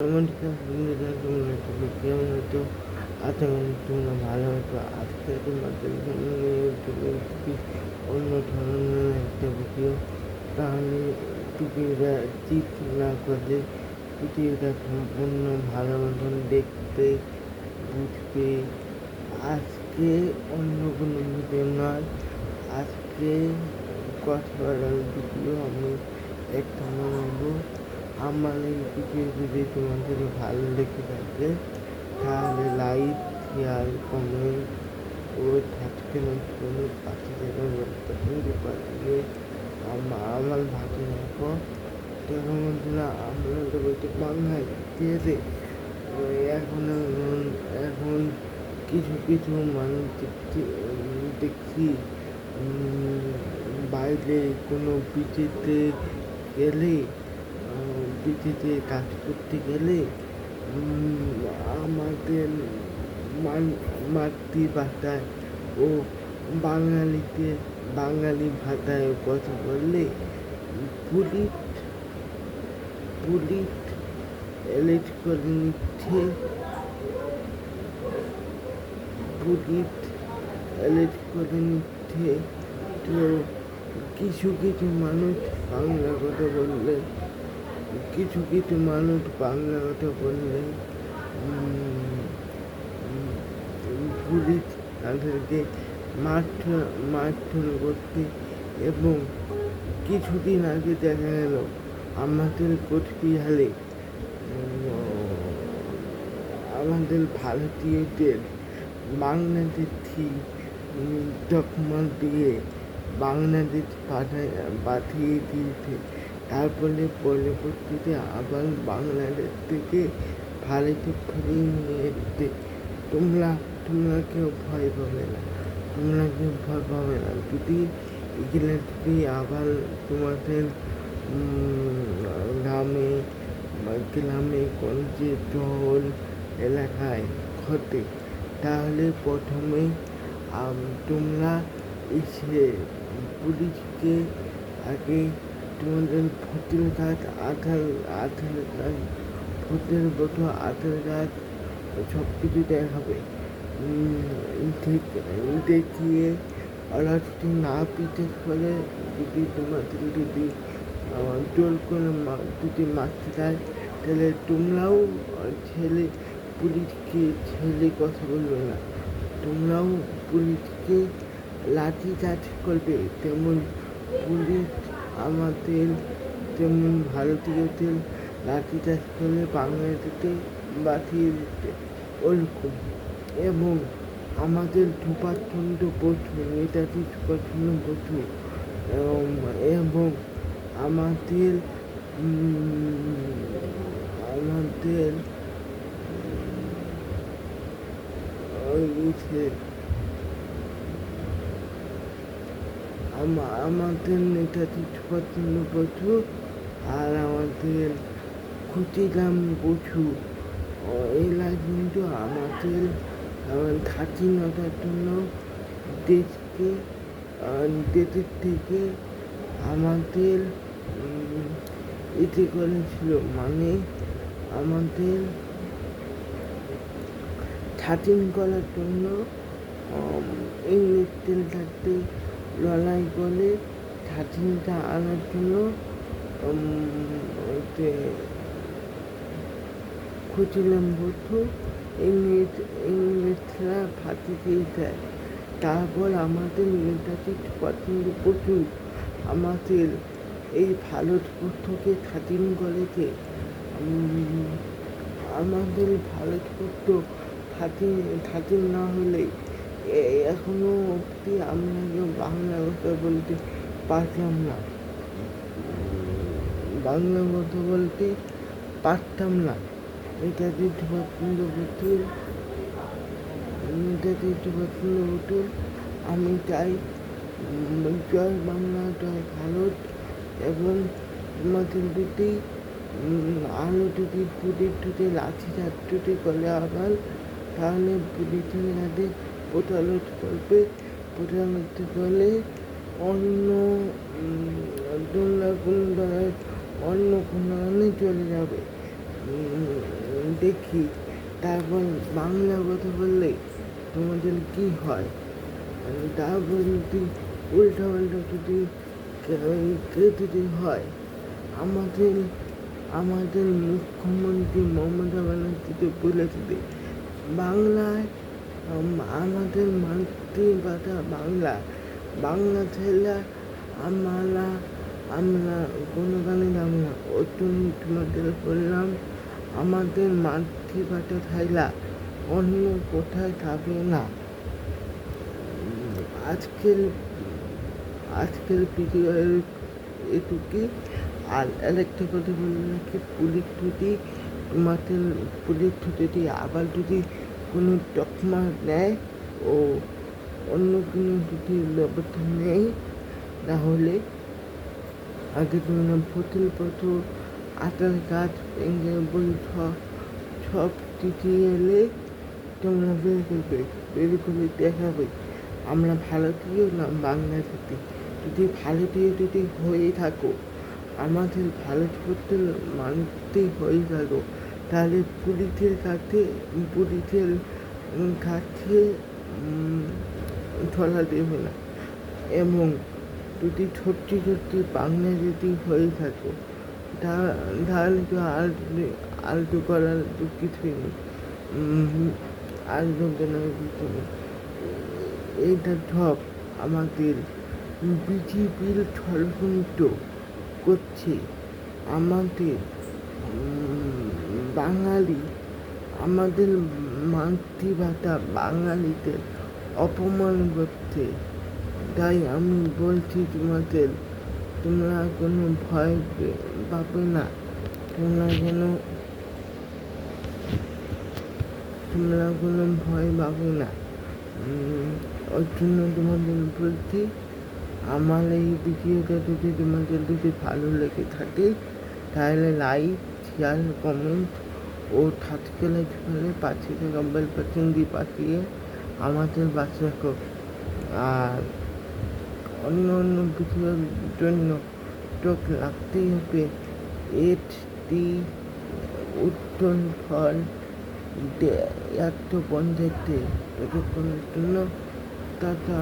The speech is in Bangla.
নমস্কার বন্ধুরা তোমরা সবাই কেমন আশা করি তোমরা ভালো আছো আজকে এসেছি অন্য ধরনের একটা ভিডিও তাহলে ভিডিওটা চিট না করে ভিডিওটা সম্পূর্ণ ভালো মতন দেখতে বুঝবে আজকে অন্য কোনো ভিডিও নয়। আজকে কথা বলার ভিডিও আমি একটা বানাবো আমার এই ভিডিও যদি তোমাদের ভালো লেগে থাকে, তাহলে লাইক শেয়ার কমেন্ট ও সাবস্ক্রাইব করে পাশে বেলবাটনটি বাজিয়ে আমা- আমার ভাগে রাখো দেখো বন্ধুরা, আমরা তো বলতে বাংলায় দিয়েছে এখন এখন কিছু কিছু মানুষ দেখছি দেখছি বাইরে কোনো পিচিতে গেলে পৃথিবীতে কাজ করতে গেলে আমাদের মাতৃভাষায় ও বাঙালিতে, বাঙালি ভাষায় কথা বললে পুলিশ পুলিশ এলেট করে নিচ্ছে। পুলিশ এলেট করে নিচ্ছে। তো কিছু কিছু মানুষ বাংলা কথা বললে কিছু কিছু মানুষ বাংলা কথা বললে পুলিশ তাদেরকে মারধর করতে এবং কিছুদিন আগে দেখা গেল আমাদের কোচবিহারে আমাদের ভারতীয়দের বাংলাদেশি ডকুমেন্ট দিয়ে বাংলাদেশ পাঠায়, পাঠিয়ে দিয়েছে। তারপরে পরবর্তীতে আবার বাংলাদেশ থেকে ভারতে ফিরিয়ে নিয়ে এসছে। তোমরা তোমরা কেউ ভয় পাবে না। তোমরা কেউ ভয় পাবে না। যদি এগুলো যদি আবার তোমাদের গ্রামে গ্রামে গঞ্জে শহর এলাকায় ঘটে, তাহলে প্রথমে তোমরা এসে পুলিশকে আগে তোমাদের voter card Aadhaar Aadhaar card ভোটের ফটো আধার কার্ড সব কিছু দেখাবে দেখিয়ে ওরা যদি না পিঠের ফলে যদি তোমাদের যদি জোর করে যদি মারতে দেয় তাহলে তোমরাও ছেলে পুলিশকে ছেলে কথা বলবে না। তোমরাও পুলিশকে লাঠি চার্জ করবে, তেমন পুলিশ আমাদের তেমন ভারতীয়দের লাঠি চার্জ করলে বাংলাদেশে বাঁচিয়ে দিতে ওরকম। এবং আমাদের সুভাষচন্দ্র বসু নেতাজি সুভাষচন্দ্র বসু এবং আমাদের আমাদের ওই ইসে আমা- আমাদের নেতাজি সুভাষচন্দ্র বসু আর আমাদের ক্ষুদিরাম বসু। এরা কিন্তু আমাদের স্বাধীনতার জন্য দেশকে দেশের থেকে আমাদের এতে করেছিল। মানে আমাদের স্বাধীন করার জন্য ইংরেজদের সাথে লড়াই করে স্বাধীনতা আনার জন্য খুঁজলাম বধু ইংরেজ ইংরেজরা ফাঁসি দিয়ে দেয়। তারপর আমাদের নেতাজি পছন্দ প্রচুর আমাদের এই ভারতবর্ষকে স্বাধীন করেছে আমাদের ভারতবর্ষ স্বাধীন স্বাধীন না হলে এখনও অবধি আমরা কেউ বাংলা কথা বলতে পারতাম না। বাংলা কথা বলতে পারতাম না। নেতাজি সুভাষচন্দ্র বসুর নেতাজি সুভাষচন্দ্র বসুর আমি চাই জয় বাংলা জয় ভারত এবং যদি উম, আলো যদি পুলিশ যদি লাঠি চার্জ যদি করে আবার তাহলে পুলিশের কাছে প্রতারণা করবে প্রতারণা করলে অন্য তোমরা কোনো অন্য কোনো চলে যাবে। দেখি, তারপর বাংলা কথা বললে তোমাদের কি হয়? তারপর যদি উল্টা পাল্টা যদি যদি হয়, আমাদের আমাদের মুখ্যমন্ত্রী মমতা ব্যানার্জি তো বলেছে বাংলায় আমাদের মাতৃভাষা বাংলা। বাংলা ছেলে আমরা আমরা কোনো গানে যাব না। জন্য তোমাদের বললাম, আমাদের মাতৃভাষা থাইলা, অন্য কোথায় যাবে না। আজকের আজকের ভিডিও এটুকুই। আর আরেকটা কথা বলব নাকি, পুলিশ যদি তোমাদের পুলিশ যদি আবার যদি কোনো তকমা নেয় ও অন্য কোনো যদি ব্যবস্থা নেই, তাহলে আগে তোমরা প্রতিপত্র আধার কার্ড ব্যাংকের বই সব চিঠি এলে তোমরা বের করবে, বের করে দেখাবে। আমরা ভারতীয় না বাংলাদেশি যদি ভারতীয় যদি হয়ে থাকো, আমাদের ভারতবর্ষের মানুষই হয়ে থাকো তাহলে পুলিশের কাছে পুলিশের কাছে ধরা দেবে না। এবং যদি সত্যি সত্যি বাংলা যদি হয়ে থাকে, তা- তাহলে তো আর আলতু করার তো কিছুই নেই আর যন্ত্রণার কিছু নেই। এইটা সব আমাদের বিজেপির ষড়যন্ত্র করছে। আমাদের বাঙালি, আমাদের মাতৃভাষা বাঙালিদের অপমান করছে। তাই আমি বলছি তোমাদের, তোমরা কোনো ভয় পাবে না। তোমরা যেন তোমরা কোনো ভয় পাবে না। ওর জন্য তোমাদের বলছি, আমার এই ভিডিওটা যদি তোমাদের যদি ভালো লেগে থাকে, তাহলে লাইক শেয়ার কমেন্ট, ও করে পাশে থাকা বেল বাটন দিয়ে পাঠিয়ে আমাদের বাঁচিয়ে রাখো। আর অন্য অন্য ভিডিওর জন্য চোখ রাখতেই হবে। এইট ডি উত্তর ফল এত বন্ধেতে ততক্ষণের জন্য টাটা।